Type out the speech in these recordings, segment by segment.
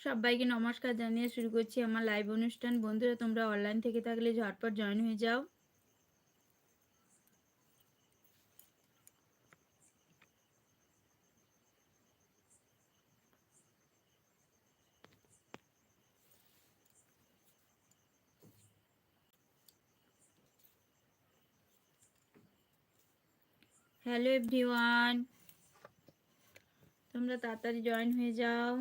সবাইকে নমস্কার জানিয়ে শুরু করছি আমার লাইভ অনুষ্ঠান। বন্ধুরা, তোমরা অনলাইন থেকে থাকলে ঝটপট জয়েন হয়ে যাও। হ্যালো এভরিওয়ান তোমরা তাড়াতাড়ি জয়েন হয়ে যাও।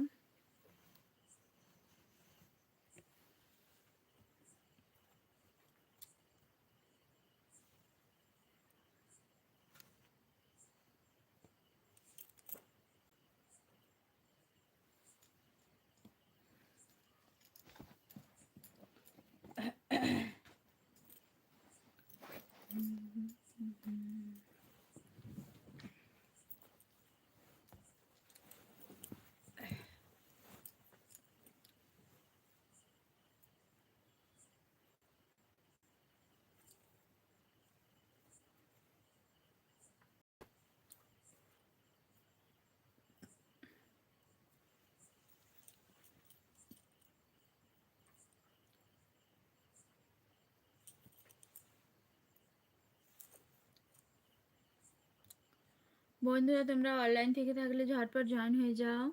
বন্ধুরা তোমরা অনলাইন থেকে থাকলে ঝটপট জয়েন হয়ে যাও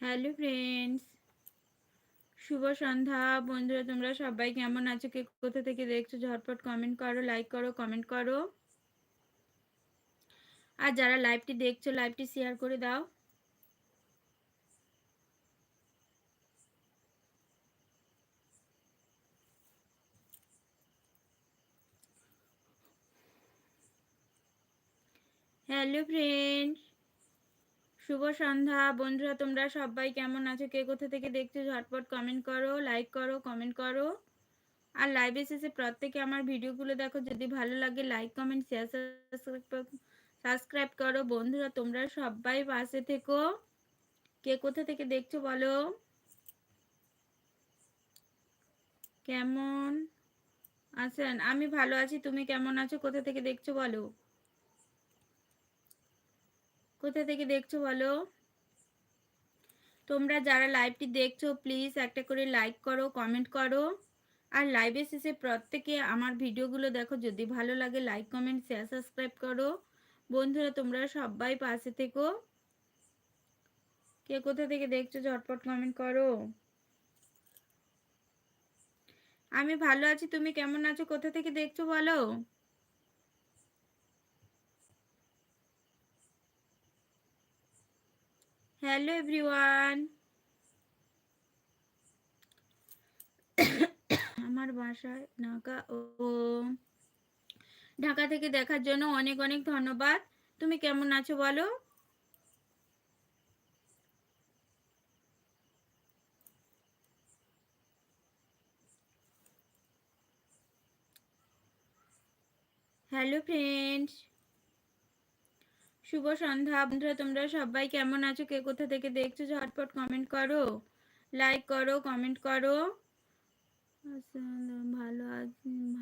হ্যালো ফ্রেন্ডস। শুভ সন্ধ্যা। বন্ধুরা, তোমরা সবাই কেমন আছো? কে কোথা থেকে দেখছ? ঝটপট কমেন্ট করো লাইক করো কমেন্ট করো। আর যারা লাইভটি দেখছ লাইভটি শেয়ার করে দাও। Hello friends. শুভ সন্ধ্যা। বন্ধুরা, তোমরা সবাই কেমন আছো? কে কোথা থেকে দেখছ? ঝটপট কমেন্ট করো লাইক করো কমেন্ট করো। আর লাইভে শেষে প্রত্যেকে আমার ভিডিওগুলো দেখো। যদি ভালো লাগে লাইক কমেন্ট শেয়ার সাবস্ক্রাইব করো। বন্ধুরা, তোমরা সবাই পাশে থেকো। কে কোথা থেকে দেখছ বলো? কেমন আছেন? আমি ভালো আছি। তুমি কেমন আছো? কোথা থেকে দেখছ বলো? কোথা থেকে দেখছ বলো? তোমরা যারা লাইভটি দেখছ প্লিজ একটা করে লাইক করো কমেন্ট করো। আর লাইভে শেষে প্রত্যেকে আমার ভিডিওগুলো দেখো। যদি ভালো লাগে লাইক কমেন্ট শেয়ার সাবস্ক্রাইব করো। বন্ধুরা, তোমরা সবাই পাশে থেকো। কে কোথা থেকে দেখছ, ঝটপট কমেন্ট করো। আমি ভালো আছি, তুমি কেমন আছো, কোথা থেকে দেখছ বলো? হ্যালো এভরিওয়ান আমার বাসায় ঢাকা ও ঢাকা থেকে দেখার জন্য অনেক অনেক ধন্যবাদ। তুমি কেমন আছো বলো? হ্যালো ফ্রেন্ডস শুভ সন্ধ্যা বন্ধুরা, তোমরা সবাই কেমন আছো? কে কোথা থেকে দেখছ? ঝটপট কমেন্ট করো। লাইক করো কমেন্ট করো। ভালো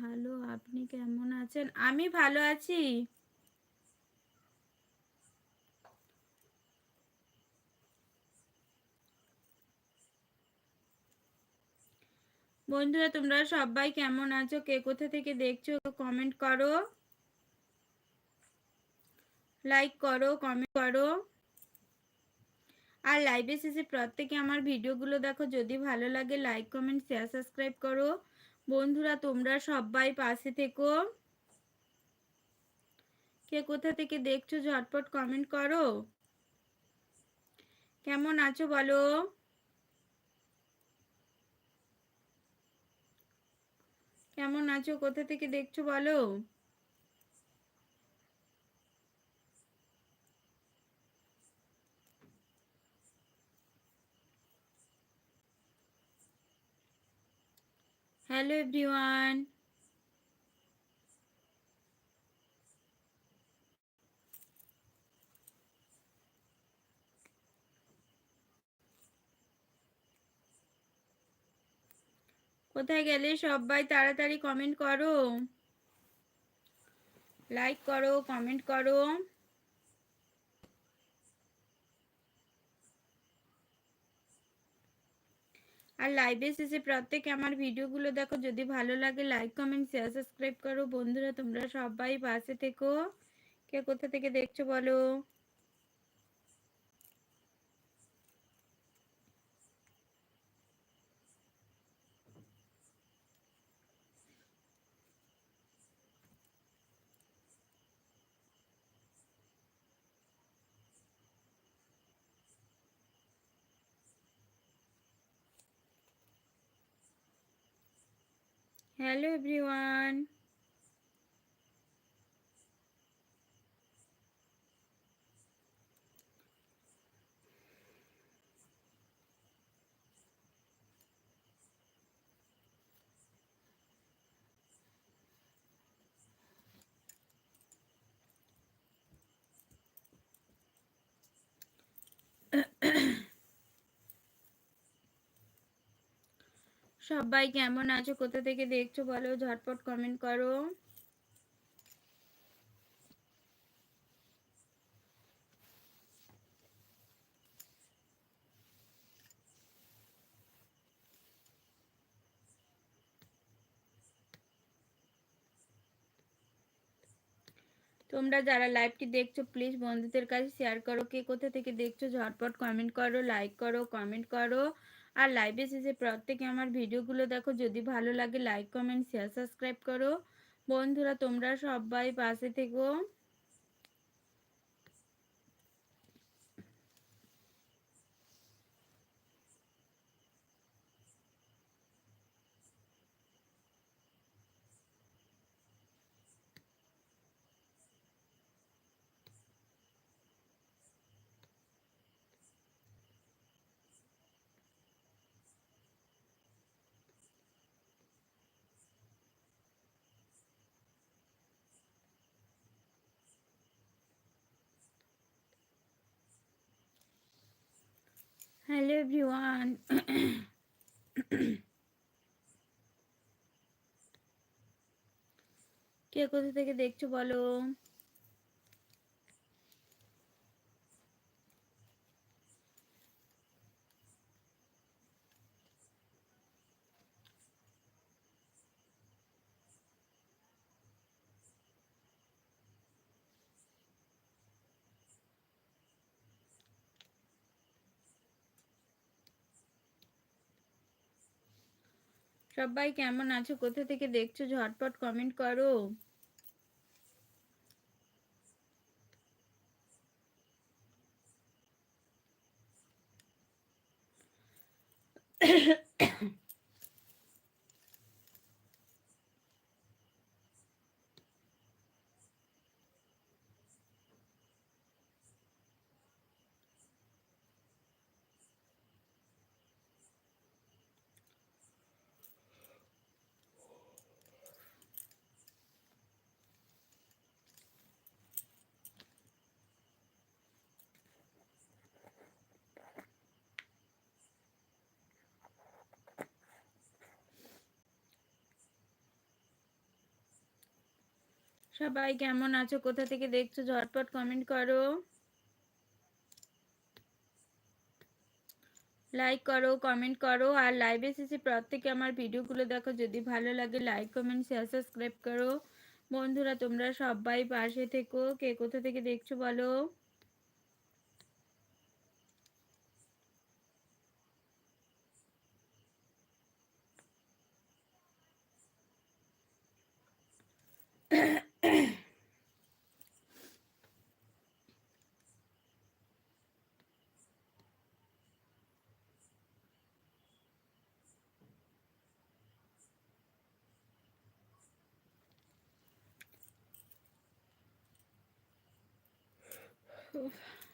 ভালো। আপনি কেমন আছেন? আমি ভালো আছি। বন্ধুরা, তোমরা সবাই কেমন আছো? কে কোথা থেকে দেখছ? কমেন্ট করো। লাইক করো কমেন্ট করো। আর লাইভে শেষে প্রত্যেকে আমার ভিডিওগুলো দেখো, যদি ভালো লাগে লাইক কমেন্ট শেয়ার সাবস্ক্রাইব করো। বন্ধুরা, তোমরা সবাই পাশে থেকো। কে কোথা থেকে দেখছ, ঝটপট কমেন্ট করো। কেমন আছো বলো? কেমন আছো, কোথা থেকে দেখছ বলো? Hello everyone. কোথায় গেলে সবাই তাড়াতাড়ি কমেন্ট করো? লাইক করো কমেন্ট করো। আর লাইভে শেষে প্রত্যেকে আমার ভিডিওগুলো দেখো। যদি ভালো লাগে লাইক কমেন্ট শেয়ার সাবস্ক্রাইব করো। বন্ধুরা, তোমরা সবাই পাশে থেকো। কে কোথা থেকে দেখছ বলো? হ্যালো এভরিওয়ান সবাই কেমন আছো? কোথা থেকে দেখছ বলো? ঝটপট কমেন্ট করো। তোমরা যারা লাইভটি দেখছ প্লিজ বন্ধুদের কাছে শেয়ার করো। কে কোথা থেকে দেখছ, ঝটপট কমেন্ট করো লাইক করো কমেন্ট করো। আর লাইভে শেষে প্রত্যেকে আমার ভিডিওগুলো দেখো, যদি ভালো লাগে লাইক কমেন্ট শেয়ার সাবস্ক্রাইব করো। বন্ধুরা, তোমরা সবাই পাশে থেকো। Hello everyone. কে কোথা থেকে দেখছ বলো? সবাই কেমন আছো? কোথা থেকে দেখছ? ঝটপট কমেন্ট করো। সবাই কেমন আছো? কোথা থেকে দেখছ? ঝটপট কমেন্ট করো। লাইক করো কমেন্ট করো। আর লাইভে শেষে প্রত্যেকে আমার ভিডিওগুলো দেখো। যদি ভালো লাগে লাইক কমেন্ট শেয়ার সাবস্ক্রাইব করো। বন্ধুরা, তোমরা সবাই পাশে থেকো। কে কোথা থেকে দেখছ বলো? Polaków.